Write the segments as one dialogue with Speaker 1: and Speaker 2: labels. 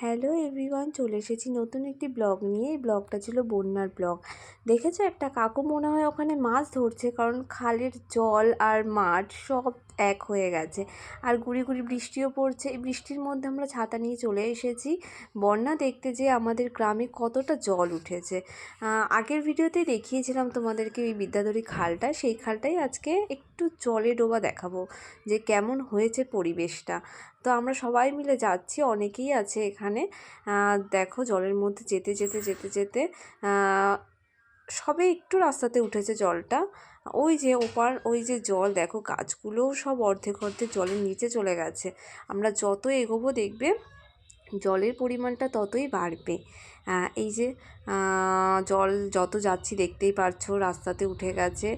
Speaker 1: Hello everyone চলে এসেছি নতুন একটি ব্লগ নিয়ে। এই ব্লগটা ছিল বন্যার ব্লগ দেখেছ, একটা কাকু মনে হয় ওখানে মাছ ধরছে, কারণ খালের জল আর মাঠ সব এক হয়ে গেছে। আর গুড়ি গুড়ি বৃষ্টিও পড়ছে। এই বৃষ্টির মধ্যে আমরা ছাতা নিয়ে চলে এসেছি। বন্যা দেখতে যে আমাদের গ্রামে কতটা জল উঠেছে। আগের ভিডিওতে দেখিয়েছিলাম তোমাদেরকে এই বিদ্যাধরী খালটা। সেই খালটাই আজকে একটু জলে ডোবা দেখাবো যে কেমন হয়েছে পরিবেশটা। তো আমরা সবাই মিলে যাচ্ছি, অনেকেই আছে এখানে। দেখো জলের মধ্যে যেতে যেতে যেতে যেতে সবে একটু রাস্তাতে উঠেছে জলটা। ওই যে ওপার, ওই যে জল, দেখো গাছগুলোও সব অর্ধেক অর্ধেক জলের নিচে চলে গেছে। আমরা যত এগোবো দেখবে জলের পরিমাণটা ততই বাড়বে। এই যে জল যত যাচ্ছি দেখতেই পারছ, রাস্তাতে উঠে গেছে।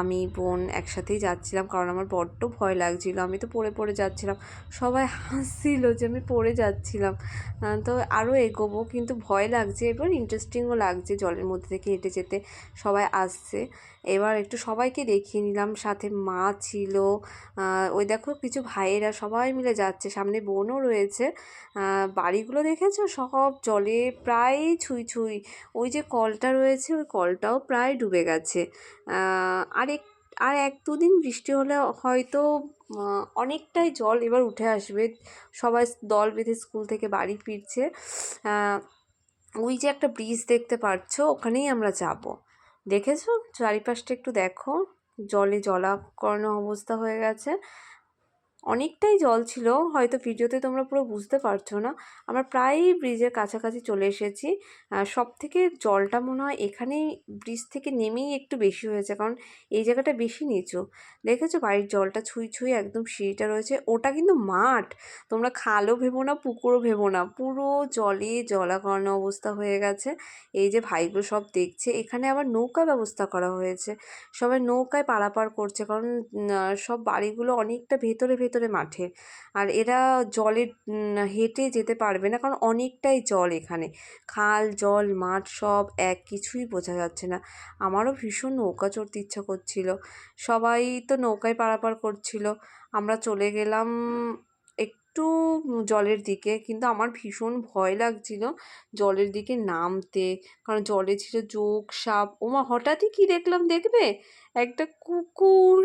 Speaker 1: আমি, বোন একসাথেই যাচ্ছিলাম কারণ আমার বড্ড ভয় লাগছিল। আমি তো পড়ে পড়ে যাচ্ছিলাম। সবাই হাসছিল যে আমি পড়ে যাচ্ছিলাম। তো আরও এগোবো, কিন্তু ভয় লাগছে। এবার ইন্টারেস্টিংও লাগছে জলের মধ্যে থেকে হেঁটে যেতে। সবাই আসছে। এবার একটু সবাইকে দেখিয়ে নিলাম। সাথে মা ছিল। ওই দেখো কিছু ভাইয়েরা সবাই মিলে যাচ্ছে। সামনে বোনও রয়েছে। বাড়িগুলো দেখেছ? সব জলে প্রায় ছুঁই ছুঁই ওই যে কলটা রয়েছে, ওই কলটাও প্রায় ডুবে গেছে। আর এক আর এক দুদিন বৃষ্টি হলে হয়তো অনেকটাই জল এবার উঠে আসবে। সবাই দল বেঁধে স্কুল থেকে বাড়ি ফিরছে। ওই যে একটা ব্রিজ দেখতে পাচ্ছ ওখানেই আমরা যাব। দেখেছ? চারিপাশটা একটু দেখো। জলে জলাকর্ণ অবস্থা হয়ে গেছে। অনেকটাই জল ছিল, হয়তো ভিডিওতে তোমরা পুরো বুঝতে পারছ না। আমরা প্রায়ই ব্রিজের কাছাকাছি চলে এসেছি। সব থেকে জলটা মনে হয় এখানেই ব্রিজ থেকে নেমেই একটু বেশি হয়েছে, কারণ এই জায়গাটা বেশি নিচু। দেখেছ? বাড়ির জলটা ছুঁই ছুঁই একদম সিঁড়িটা রয়েছে। ওটা কিন্তু মাঠ! তোমরা খালও ভেবো না, পুকুরও ভেবো না। পুরো জলে জলাকর্ণ অবস্থা হয়ে গেছে। এই যে ভাইগুলো সব দেখছে, এখানে আবার নৌকা ব্যবস্থা করা হয়েছে। সবাই নৌকায় পারাপার করছে, কারণ সব বাড়িগুলো অনেকটা ভেতরে ভেতরে ভেতরে মাঠে। আর এরা জলে হেঁটে যেতে পারবে না, কারণ অনেকটাই জল এখানে। খাল, জল, মাঠ সব এক কিছুই বোঝা যাচ্ছে না। আমারও ভীষণ নৌকা চড়তে ইচ্ছা করছিল। সবাই তো নৌকায় পারাপার করছিল। আমরা চলে গেলাম একটু জলের দিকে, কিন্তু আমার ভীষণ ভয় লাগছিল জলের দিকে নামতে। কারণ জলে ছিল যোগ সাপ, ওমা, হঠাৎই কি দেখলাম দেখবে? একটা কুকুর।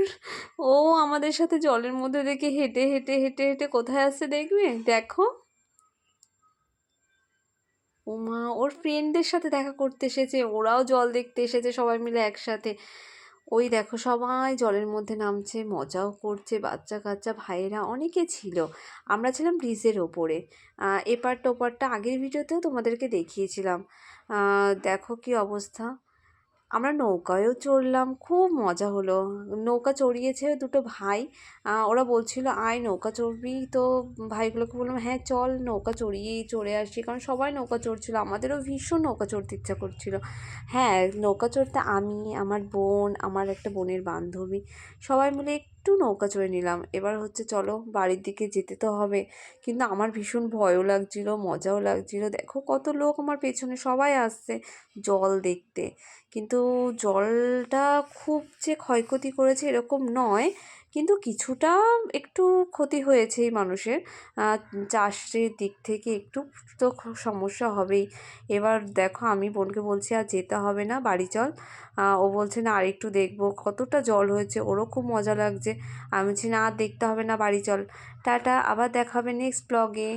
Speaker 1: ও আমাদের সাথে জলের মধ্যে দেখে হেঁটে হেঁটে হেঁটে হেঁটে কোথায় আসছে দেখবে? দেখো। ওমা, ওর ফ্রেন্ডদের সাথে দেখা করতে এসেছে, ওরাও জল দেখতে এসেছে সবাই মিলে একসাথে। ওই দেখো সবাই জলের মধ্যে নামছে, মজাও করছে, বাচ্চা কাচ্চা ভাইয়েরা অনেকে ছিল। আমরা ছিলাম ব্রিজের ওপরে। এপার টোপারটা আগের ভিডিওতেও তোমাদেরকে দেখিয়েছিলাম। দেখো কি অবস্থা। আমরা নৌকায়ও চড়লাম, খুব মজা হলো। নৌকা চড়িয়েছে দুটো ভাই ওরা বলছিল, আয় নৌকা চড়বি। তো ভাইগুলোকে বললাম হ্যাঁ চল নৌকা চড়িয়েই চড়ে আসি। কারণ সবাই নৌকা চড়ছিল, আমাদেরও ভীষণ নৌকা চড়তে ইচ্ছা করছিল। হ্যাঁ নৌকা চড়তে আমি, আমার বোন, আমার একটা বোনের বান্ধবী, সবাই মিলে একটু নৌকা চড়ে নিলাম। এবার হচ্ছে চলো বাড়ির দিকে যেতে তো হবে। কিন্তু আমার ভীষণ ভয়ও লাগছিল, মজাও লাগছিল। দেখো কত লোক আমার পেছনে সবাই আসছে জল দেখতে। কিন্তু জলটা খুব যে ক্ষয়ক্ষতি করেছে এরকম নয়। কিন্তু কিছুটা একটু ক্ষতি হয়েছে এই মানুষের চাষের দিক থেকে একটু তো সমস্যা হবেই। এবার দেখো আমি বোনকে বলছি, আর যেতে হবে না, বাড়ি চল। ও বলছে, না, আর একটু দেখব। কতটা জল হয়েছে, ওরও খুব মজা লাগছে। আমি বলছি, না, আর দেখতে হবে না, বাড়ি চল। টাটা, আবার দেখা হবে নেক্সট ব্লগে